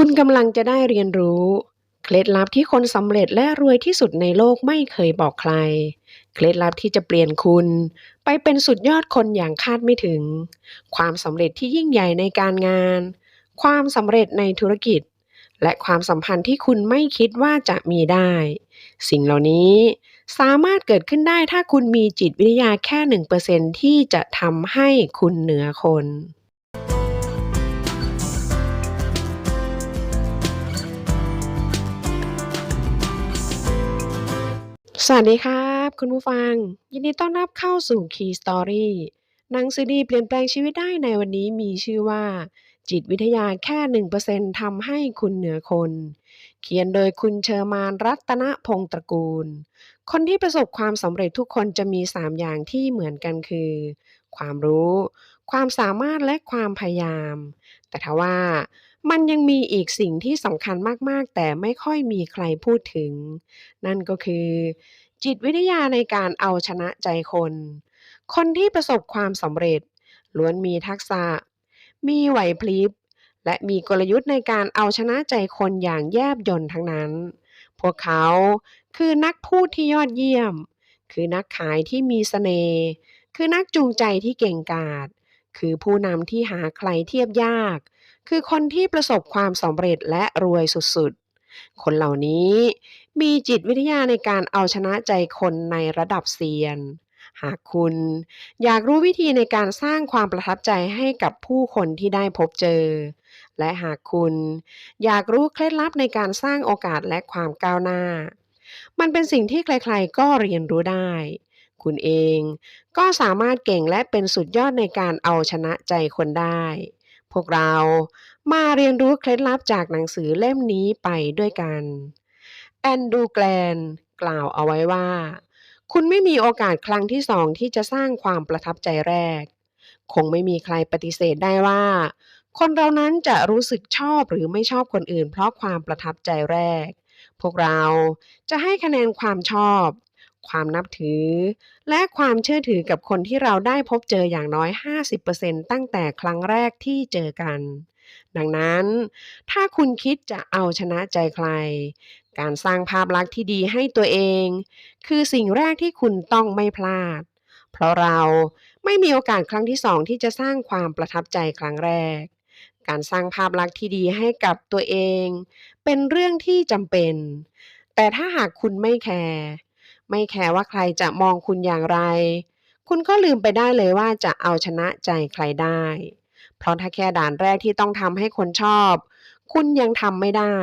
คุณกำลังจะได้เรียนรู้ เคล็ดลับที่คนสำเร็จและรวยที่สุดในโลกไม่เคยบอกใคร เคล็ดลับที่จะเปลี่ยนคุณ ไปเป็นสุดยอดคนอย่างคาดไม่ถึง ความสำเร็จที่ยิ่งใหญ่ในการงาน ความสำเร็จในธุรกิจ และความสัมพันธ์ที่คุณไม่คิดว่าจะมีได้ สิ่งเหล่านี้สามารถเกิดขึ้นได้ถ้าคุณมีจิตวิทยาแค่ 1%ที่จะทำให้คุณเหนือคน สวัสดีครับ คุณผู้ฟัง ยินดีต้อนรับเข้าสู่ Key Story หนังสือดีเปลี่ยนแปลงชีวิตได้ในวันนี้มีชื่อว่า จิตวิทยาแค่ 1%ทำให้คุณเหนือคน เขียนโดยคุณเชอร์มานรัตนพงตระกูล คนที่ประสบความสำเร็จทุกคนจะมี 3 อย่างที่เหมือนกันคือ ความรู้ ความสามารถและความพยายาม แต่ทว่ามันยังมีอีกสิ่งที่สำคัญมาก ๆ แต่ไม่ค่อยมีใครพูดถึง นั่นก็คือ จิตวิทยาในการเอาชนะใจคน คนที่ประสบความสำเร็จ ล้วนมีทักษะ มีไหวพริบ และมีกลยุทธ์ในการเอาชนะใจคนอย่างแยบยลทั้งนั้น พวกเขาคือนักพูดที่ยอดเยี่ยม คือนักขายที่มีเสน่ห์คือนักจูงใจที่เก่งกาจ คือผู้นำที่หาใครเทียบยาก คือคนที่ประสบความสำเร็จและรวยสุดๆ คนเหล่านี้มีจิตวิทยาในการเอาชนะใจคนในระดับเซียน หากคุณอยากรู้วิธีในการสร้างความประทับใจให้กับผู้คนที่ได้พบเจอ และหากคุณอยากรู้เคล็ดลับในการสร้างโอกาสและความก้าวหน้า มันเป็นสิ่งที่ใครๆก็เรียนรู้ได้ คุณเอง ก็สามารถเก่งและเป็นสุดยอดในการเอาชนะใจคนได้ พวกเรามาเรียนรู้เคล็ดลับจากหนังสือเล่มนี้ไปด้วยกันแอนดูแกลนกล่าวเอาไว้ว่า คุณไม่มีโอกาสครั้งที่สองที่จะสร้างความประทับใจแรก คงไม่มีใครปฏิเสธได้ว่า คนเรานั้นจะรู้สึกชอบหรือไม่ชอบคนอื่น เพราะความประทับใจแรก พวกเราจะให้คะแนนความชอบ ความนับถือ และความเชื่อถือกับคนที่เราได้พบเจออย่างน้อย 50%ตั้งแต่ครั้งแรกที่เจอกัน ดังนั้น ถ้าคุณคิดจะเอาชนะใจใคร การสร้างภาพลักษณ์ที่ดีให้ตัวเอง คือสิ่งแรกที่คุณต้องไม่พลาด เพราะเราไม่มีโอกาสครั้งที่สองที่จะสร้างความประทับใจครั้งแรกการสร้างภาพลักษณ์ที่ดีให้กับตัวเอง เป็นเรื่องที่จำเป็น แต่ถ้าหากคุณไม่แคร์ ไม่แคร์ว่าใครจะมองคุณอย่างไร คุณก็ลืมไปได้เลยว่าจะเอาชนะใจใครได้ เพราะถ้าแค่ด่านแรกที่ต้องทำให้คนชอบ คุณยังทำไม่ได้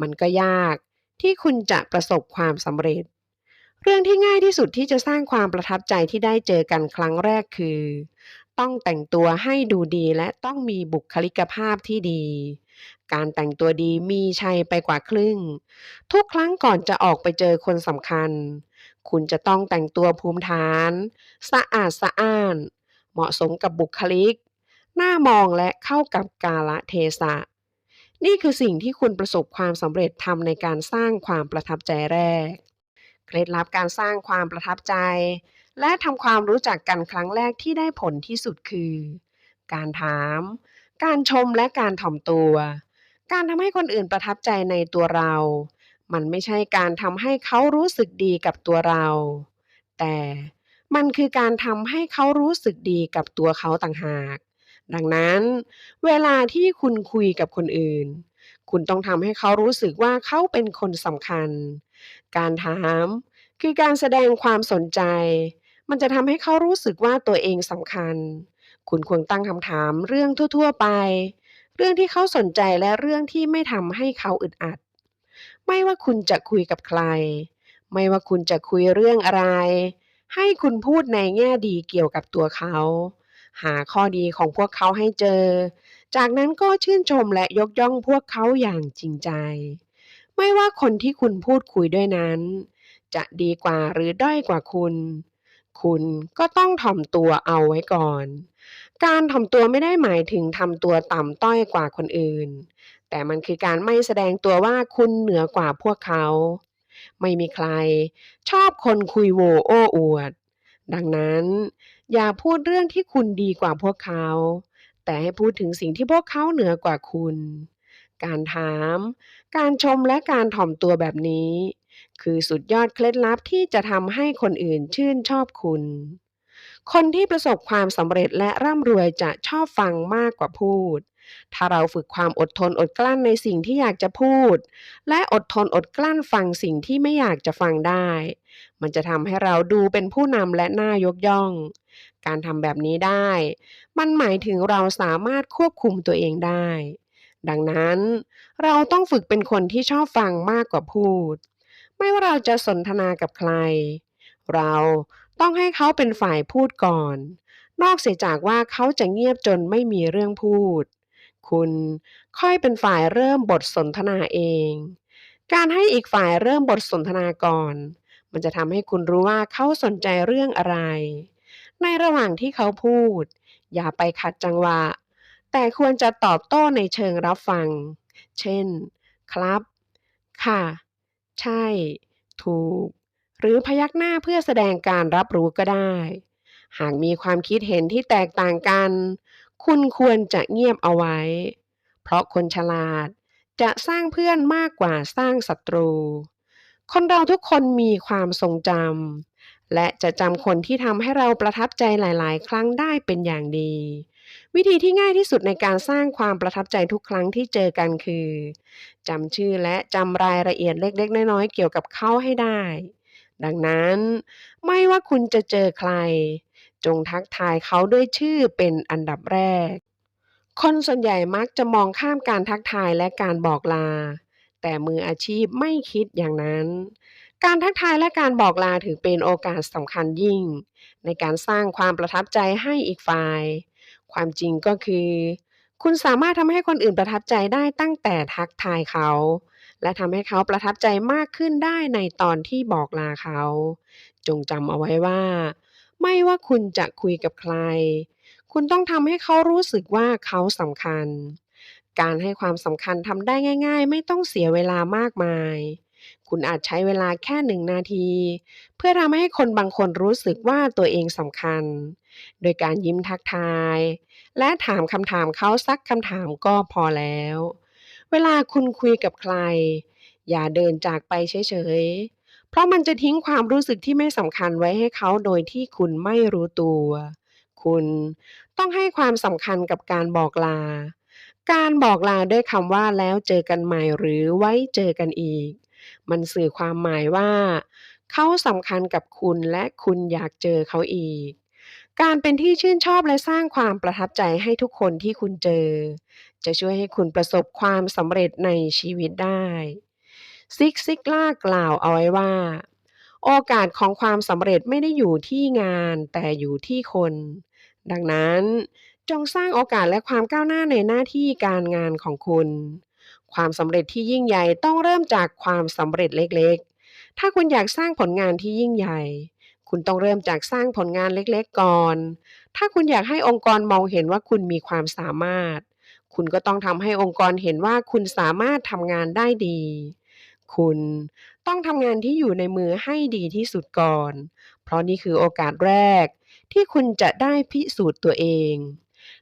มันก็ยากที่คุณจะประสบความสำเร็จ เรื่องที่ง่ายที่สุดที่จะสร้างความประทับใจที่ได้เจอกันครั้งแรกคือ ต้องแต่งตัวให้ดูดีและต้องมีบุคลิกภาพที่ดี การแต่งตัวดีมีชัยไปกว่าครึ่ง ทุกครั้งก่อนจะออกไปเจอคนสำคัญ คุณจะต้องแต่งตัวภูมิฐาน สะอาดสะอ้าน เหมาะสมกับบุคลิก หน่ามองและเข้ากับกาลเทศะ นี่คือสิ่งที่คุณประสบความสำเร็จทำในการสร้างความประทับใจแรก เคล็ดลับการสร้างความประทับใจ และทำความรู้จักกันครั้งแรกที่ได้ผลที่สุดคือ การถาม การชมและการถ่อมตัว การทำให้คนอื่นประทับใจในตัวเรา มันไม่ใช่การทำให้เขารู้สึกดีกับตัวเรา แต่มันคือการทำให้เขารู้สึกดีกับตัวเขาต่างหาก ดังนั้น เวลาที่คุณคุยกับคนอื่น คุณต้องทำให้เขารู้สึกว่าเขาเป็นคนสำคัญ การถามคือการแสดงความสนใจ มันจะทำให้เขารู้สึกว่าตัวเองสำคัญ คุณควรตั้งคำถามเรื่องทั่ว ๆ ไป เรื่องที่เขาสนใจและเรื่องที่ไม่ทำให้เขาอึดอัด ไม่ว่าคุณจะคุยกับใคร ไม่ว่าคุณจะคุยเรื่องอะไร ให้คุณพูดในแง่ดีเกี่ยวกับตัวเขา หาข้อดีของพวกเขาให้เจอ จากนั้นก็ชื่นชมและยกย่องพวกเขาอย่างจริงใจ ไม่ว่าคนที่คุณพูดคุยด้วยนั้น จะดีกว่าหรือด้อยกว่าคุณ คุณก็ต้องถ่อมตัวเอาไว้ก่อน การถ่อมตัวไม่ได้หมายถึงทำตัวต่ำต้อยกว่าคนอื่น แต่มันคือการไม่แสดงตัวว่าคุณเหนือกว่าพวกเขา ไม่มีใคร ชอบคนคุยโวโอ้อวด ดังนั้น อย่าพูดเรื่องที่คุณดีกว่าพวกเขา แต่ให้พูดถึงสิ่งที่พวกเขาเหนือกว่าคุณ การถาม การชมและการถ่อมตัวแบบนี้ คือสุดยอดเคล็ดลับที่จะทำให้คนอื่นชื่นชอบคุณ คนที่ประสบความสำเร็จและร่ำรวยจะชอบฟังมากกว่าพูด ถ้าเราฝึกความอดทนอดกลั้นในสิ่งที่อยากจะพูด และอดทนอดกลั้นฟังสิ่งที่ไม่อยากจะฟังได้ มันจะทำให้เราดูเป็นผู้นำและน่ายกย่อง การทำแบบนี้ได้ มันหมายถึงเราสามารถควบคุมตัวเองได้ ดังนั้น เราต้องฝึกเป็นคนที่ชอบฟังมากกว่าพูด ไม่ว่าเราจะสนทนากับใคร เราต้องให้เขาเป็นฝ่ายพูดก่อน นอกเสียจากว่าเขาจะเงียบจนไม่มีเรื่องพูด คุณค่อยเป็นฝ่ายเริ่มบทสนทนาเอง การให้อีกฝ่ายเริ่มบทสนทนาก่อน มันจะทำให้คุณรู้ว่าเขาสนใจเรื่องอะไร ในระหว่างที่เขาพูด อย่าไปขัดจังหวะ แต่ควรจะตอบโต้ในเชิงรับฟัง เช่น ครับ ค่ะ ใช่ ถูก หรือพยักหน้าเพื่อแสดงการรับรู้ก็ได้ หากมีความคิดเห็นที่แตกต่างกัน คุณควรจะเงียบเอาไว้ เพราะคนฉลาดจะสร้างเพื่อนมากกว่าสร้างศัตรู คนเราทุกคนมีความทรงจำและจะจำคนที่ทำให้เราประทับใจหลาย ๆ ครั้งได้เป็นอย่างดี วิธีที่ง่ายที่สุดในการสร้างความประทับใจทุกครั้งที่เจอกันคือจำชื่อและจำรายละเอียดเล็ก ๆ น้อยๆเกี่ยวกับเขาให้ได้ ดังนั้นไม่ว่าคุณจะเจอใคร จงทักทายเขาด้วยชื่อเป็นอันดับแรก คนส่วนใหญ่มักจะมองข้ามการทักทายและการบอกลา แต่มืออาชีพไม่คิดอย่างนั้นการทักทายและการบอกลาถือเป็นโอกาสสำคัญยิ่ง ในการสร้างความประทับใจให้อีกฝ่าย ความจริงก็คือ คุณสามารถทำให้คนอื่นประทับใจได้ตั้งแต่ทักทายเขา และทำให้เขาประทับใจมากขึ้นได้ในตอนที่บอกลาเขา จงจำเอาไว้ว่า ไม่ว่าคุณจะคุยกับใคร คุณต้องทำให้เขารู้สึกว่าเขาสำคัญ การให้ความสำคัญทำได้ง่าย ๆ ไม่ต้องเสียเวลามากมายคุณอาจใช้เวลาแค่หนึ่งนาที เพื่อทำให้คนบางคนรู้สึกว่าตัวเองสำคัญ โดยการยิ้มทักทาย และถามคำถามเขาสักคำถามก็พอแล้ว เวลาคุณคุยกับใคร อย่าเดินจากไปเฉยๆ เพราะมันจะทิ้งความรู้สึกที่ไม่สำคัญไว้ให้เขาโดยที่คุณไม่รู้ตัว คุณต้องให้ความสำคัญกับการบอกลา การบอกลาด้วยคำว่าแล้วเจอกันใหม่หรือไว้เจอกันอีก มันสื่อความหมายว่าเขาสำคัญกับคุณและคุณอยากเจอเขาอีก การเป็นที่ชื่นชอบและสร้างความประทับใจให้ทุกคนที่คุณเจอ จะช่วยให้คุณประสบความสำเร็จในชีวิตได้ซิกซิกล่ากล่าวเอาไว้ว่า โอกาสของความสำเร็จไม่ได้อยู่ที่งานแต่อยู่ที่คน ดังนั้นจงสร้างโอกาสและความก้าวหน้าในหน้าที่การงานของคุณ ความสำเร็จที่ยิ่งใหญ่ต้องเริ่มจากความสำเร็จเล็กๆ ถ้าคุณอยากสร้างผลงานที่ยิ่งใหญ่ คุณต้องเริ่มจากสร้างผลงานเล็กๆก่อน ถ้าคุณอยากให้องค์กรมองเห็นว่าคุณมีความสามารถ คุณก็ต้องทำให้องค์กรเห็นว่าคุณสามารถทำงานได้ดี คุณต้องทำงานที่อยู่ในมือให้ดีที่สุดก่อน เพราะนี่คือโอกาสแรก ที่คุณจะได้พิสูจน์ตัวเอง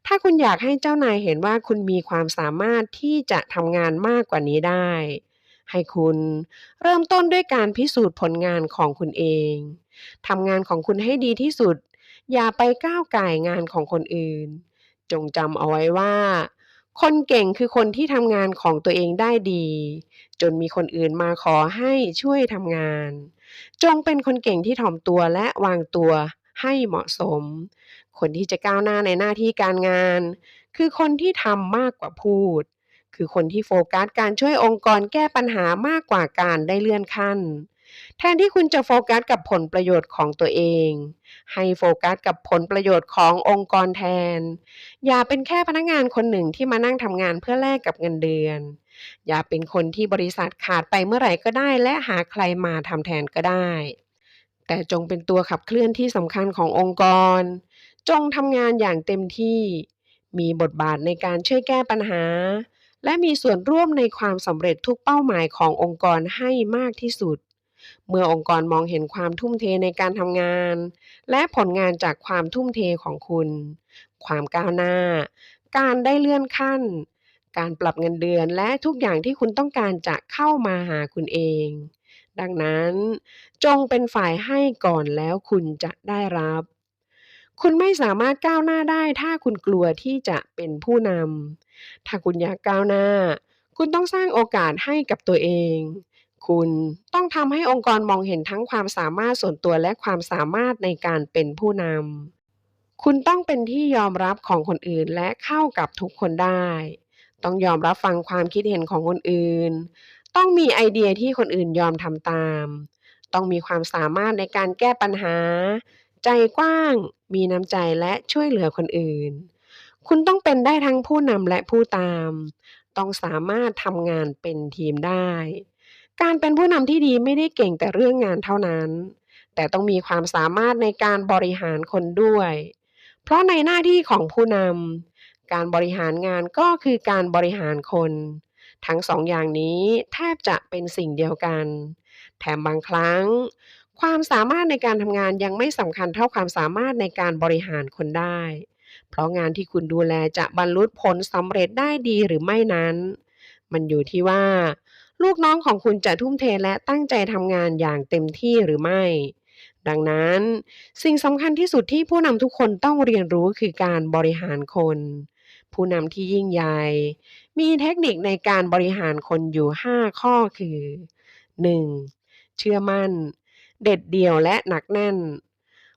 ถ้าคุณอยากให้เจ้านายเห็นว่าคุณมีความสามารถที่จะทำงานมากกว่านี้ได้ ให้คุณเริ่มต้นด้วยการพิสูจน์ผลงานของคุณเอง ทำงานของคุณให้ดีที่สุด อย่าไปก้าวไก่งานของคนอื่น จงจำเอาไว้ว่า คนเก่งคือคนที่ทำงานของตัวเองได้ดี จนมีคนอื่นมาขอให้ช่วยทำงาน จงเป็นคนเก่งที่ถ่อมตัวและวางตัวให้เหมาะสม คนที่จะก้าวหน้าในหน้าที่การงาน คือคนที่ทำมากกว่าพูด คือคนที่โฟกัสการช่วยองค์กรแก้ปัญหามากกว่าการได้เลื่อนขั้น แทนที่คุณจะโฟกัสกับผลประโยชน์ของตัวเอง ให้โฟกัสกับผลประโยชน์ขององค์กรแทน อย่าเป็นแค่พนักงานคนหนึ่งที่มานั่งทำงานเพื่อแลกกับเงินเดือน อย่าเป็นคนที่บริษัทขาดไปเมื่อไหร่ก็ได้ และหาใครมาทำแทนก็ได้ แต่จงเป็นตัวขับเคลื่อนที่สำคัญขององค์กร จงทำงานอย่างเต็มที่ มีบทบาทในการช่วยแก้ปัญหา และมีส่วนร่วมในความสำเร็จทุกเป้าหมายขององค์กรให้มากที่สุด เมื่อองค์กรมองเห็นความทุ่มเทในการทำงาน และผลงานจากความทุ่มเทของคุณ ความก้าวหน้า การได้เลื่อนขั้น การปรับเงินเดือนและทุกอย่างที่คุณต้องการจะเข้ามาหาคุณเอง ดังนั้น จงเป็นฝ่ายให้ก่อนแล้วคุณจะได้รับ คุณไม่สามารถก้าวหน้าได้ถ้าคุณกลัวที่จะเป็นผู้นำถ้าคุณอยากก้าวหน้า คุณต้องสร้างโอกาสให้กับตัวเอง คุณ ต้องทำให้องค์กรมองเห็นทั้งความสามารถส่วนตัวและความสามารถในการเป็นผู้นำคุณต้องเป็นที่ยอมรับของคนอื่นและเข้ากับทุกคนได้ ต้องยอมรับฟังความคิดเห็นของคนอื่น ต้องมีไอเดียที่คนอื่นยอมทำตาม ต้องมีความสามารถในการแก้ปัญหา ใจกว้าง มีน้ำใจและช่วยเหลือคนอื่น คุณต้องเป็นได้ทั้งผู้นำและผู้ตาม ต้องสามารถทำงานเป็นทีมได้ การเป็นผู้นำที่ดีไม่ได้เก่งแต่เรื่องงานเท่านั้น แต่ต้องมีความสามารถในการบริหารคนด้วย เพราะในหน้าที่ของผู้นำการบริหารงานก็คือการบริหารคน ทั้งสองอย่างนี้แทบจะเป็นสิ่งเดียวกัน แถมบางครั้ง ความสามารถในการทำงานยังไม่สำคัญเท่าความสามารถในการบริหารคนได้ เพราะงานที่คุณดูแลจะบรรลุผลสำเร็จได้ดีหรือไม่นั้น มันอยู่ที่ว่า ลูกน้องของคุณจะทุ่มเทและตั้งใจทำงานอย่างเต็มที่หรือไม่ ดังนั้น สิ่งสำคัญที่สุดที่ผู้นำทุกคนต้องเรียนรู้คือการบริหารคน ผู้นำที่ยิ่งใหญ่ มีเทคนิคในการบริหารคนอยู่ 5 ข้อคือ 1. เชื่อมั่น เด็ดเดี่ยวและหนักแน่น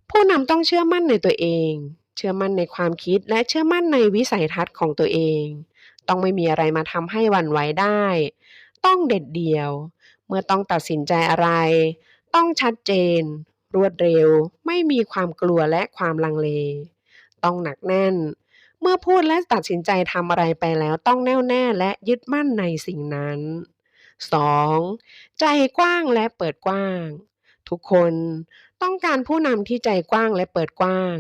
ผู้นำต้องเชื่อมั่นในตัวเอง เชื่อมั่นในความคิดและเชื่อมั่นในวิสัยทัศน์ของตัวเอง ต้องไม่มีอะไรมาทำให้วันไหวได้ ต้องเด็ดเดี่ยว เมื่อต้องตัดสินใจอะไร ต้องชัดเจน รวดเร็ว ไม่มีความกลัวและความลังเล ต้องหนักแน่น เมื่อพูดและตัดสินใจทำอะไรไปแล้วต้องแน่วแน่และยึดมั่นในสิ่งนั้น 2. ใจกว้างและเปิดกว้าง ทุกคนต้องการผู้นำที่ใจกว้างและเปิดกว้าง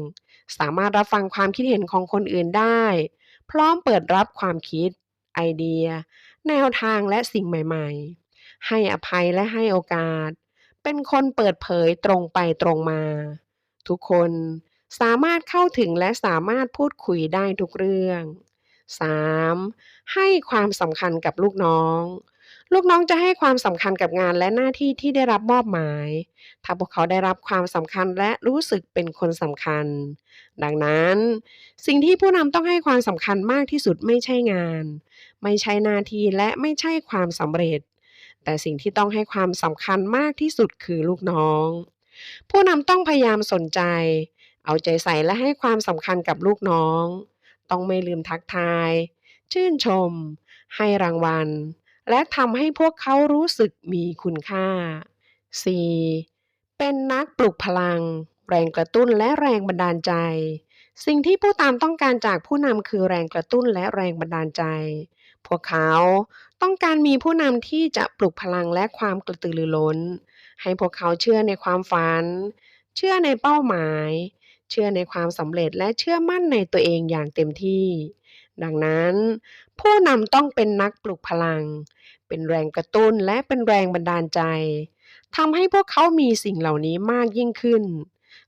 สามารถรับฟังความคิดเห็นของคนอื่นได้ พร้อมเปิดรับความคิด ไอเดีย แนวทางและสิ่งใหม่ๆ ให้อภัยและให้โอกาส เป็นคนเปิดเผยตรงไปตรงมา ทุกคนสามารถเข้าถึงและสามารถพูดคุยได้ทุกเรื่อง 3. ให้ความสำคัญกับลูกน้อง ลูกน้องจะให้ความสำคัญกับงานและหน้าที่ที่ได้รับมอบหมาย ถ้าพวกเขาได้รับความสำคัญและรู้สึกเป็นคนสำคัญ ดังนั้น สิ่งที่ผู้นำต้องให้ความสำคัญมากที่สุดไม่ใช่งาน ไม่ใช่หน้าที่และไม่ใช่ความสำเร็จ แต่สิ่งที่ต้องให้ความสำคัญมากที่สุดคือลูกน้อง ผู้นำต้องพยายามสนใจ เอาใจใส่และให้ความสำคัญกับลูกน้อง ต้องไม่ลืมทักทาย ชื่นชม ให้รางวัล และทำให้พวกเขารู้สึกมีคุณค่า 4. เป็นนักปลุกพลัง แรงกระตุ้นและแรงบันดาลใจ สิ่งที่ผู้ตามต้องการจากผู้นำคือแรงกระตุ้นและแรงบันดาลใจ พวกเขาต้องการมีผู้นำที่จะปลุกพลังและความกระตือรือร้น ให้พวกเขาเชื่อในความฝัน เชื่อในเป้าหมาย เชื่อในความสำเร็จและเชื่อมั่นในตัวเองอย่างเต็มที่ ดังนั้น ผู้นำต้องเป็นนักปลุกพลัง เป็นแรงกระตุ้นและเป็นแรงบันดาลใจทำให้พวกเขามีสิ่งเหล่านี้มากยิ่งขึ้น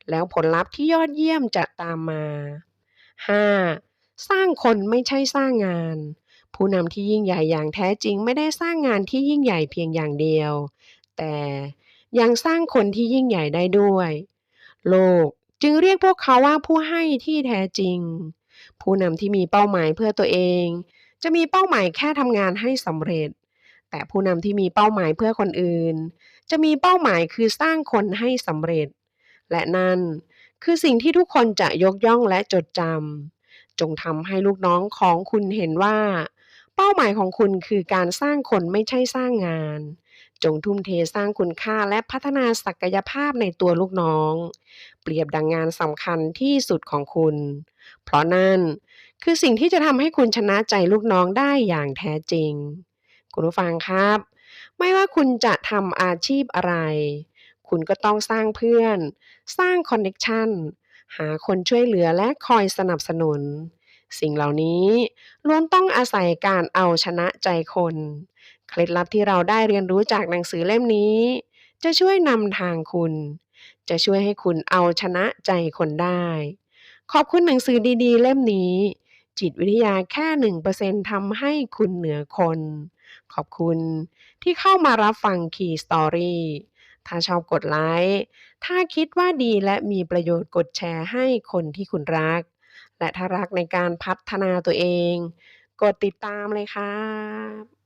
แล้วผลลัพธ์ที่ยอดเยี่ยมจะตามมา 5. สร้างคนไม่ใช่สร้างงาน ผู้นำที่ยิ่งใหญ่อย่างแท้จริงไม่ได้สร้างงานที่ยิ่งใหญ่เพียงอย่างเดียว แต่ยังสร้างคนที่ยิ่งใหญ่ได้ด้วย โลกจึงเรียกพวกเขาว่าผู้ให้ที่แท้จริง ผู้นำที่มีเป้าหมายเพื่อตัวเอง จะมีเป้าหมายแค่ทำงานให้สำเร็จ แต่ผู้นำที่มีเป้าหมายเพื่อคนอื่น จะมีเป้าหมายคือสร้างคนให้สำเร็จ และนั่นคือสิ่งที่ทุกคนจะยกย่องและจดจำจงทำให้ลูกน้องของคุณเห็นว่า เป้าหมายของคุณคือการสร้างคนไม่ใช่สร้างงาน จงทุ่มเทสร้างคุณค่าและพัฒนาศักยภาพในตัวลูกน้อง เปรียบดังงานสำคัญที่สุดของคุณ เพราะนั่น คือสิ่งที่จะทำให้คุณชนะใจลูกน้องได้อย่างแท้จริง คุณผู้ฟังครับ ไม่ว่าคุณจะทำอาชีพอะไร คุณก็ต้องสร้างเพื่อน สร้างคอนเน็กชันหาคนช่วยเหลือและคอยสนับสนุน สิ่งเหล่านี้ล้วนต้องอาศัยการเอาชนะใจคน เคล็ดลับที่เราได้เรียนรู้จากหนังสือเล่มนี้ จะช่วยนำทางคุณ จะช่วยให้คุณเอาชนะใจคนได้ ขอบคุณหนังสือดีๆ เล่มนี้ จิตวิทยาแค่1%ทำให้คุณเหนือคน ขอบคุณที่เข้ามารับฟัง Key Story ถ้าชอบกดไลค์ ถ้าคิดว่าดีและมีประโยชน์กดแชร์ให้คนที่คุณรัก และถ้ารักในการพัฒนาตัวเอง กดติดตามเลยครับ